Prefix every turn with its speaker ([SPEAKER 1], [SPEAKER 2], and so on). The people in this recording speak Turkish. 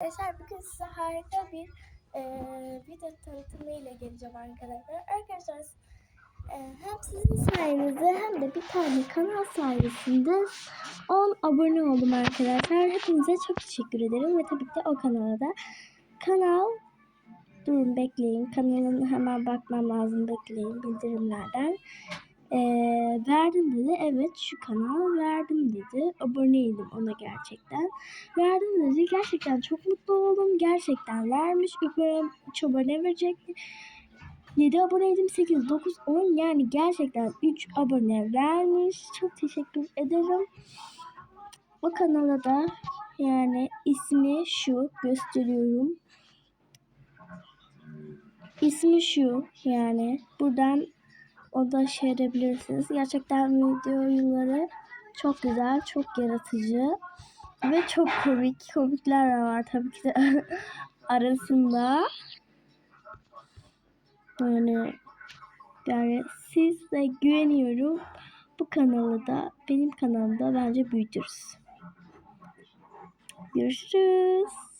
[SPEAKER 1] Arkadaşlar bugün size harika bir e, video tanıtımı ile geleceğim arkadaşlar. Arkadaşlar e, hem sizin sayenizde hem de bir tane kanal sayesinde 10 abone oldum arkadaşlar. Hepinize çok teşekkür ederim ve tabii ki o kanala da kanal durun bekleyin kanalına hemen bakmam lazım bekleyin bildirimlerden. E, verdim dedi evet şu kanal verdim dedi aboneydim ona gerçekten verdim dedi. Gerçekten çok mutlu oldum. Gerçekten vermiş. Umarım hiç abone verecekti. 7 aboneydim 8, 9, 10 yani gerçekten 3 abone vermiş. Çok teşekkür ederim. O kanala da yani ismi şu gösteriyorum. İsmi şu yani buradan o da şey edebilirsiniz. Gerçekten videoları çok güzel, çok yaratıcı. Ve çok komik. Komikler de var tabii ki de arasında. Yani yani sizle güveniyorum. Bu kanalı da benim kanalımda bence büyütürüz. Görüşürüz.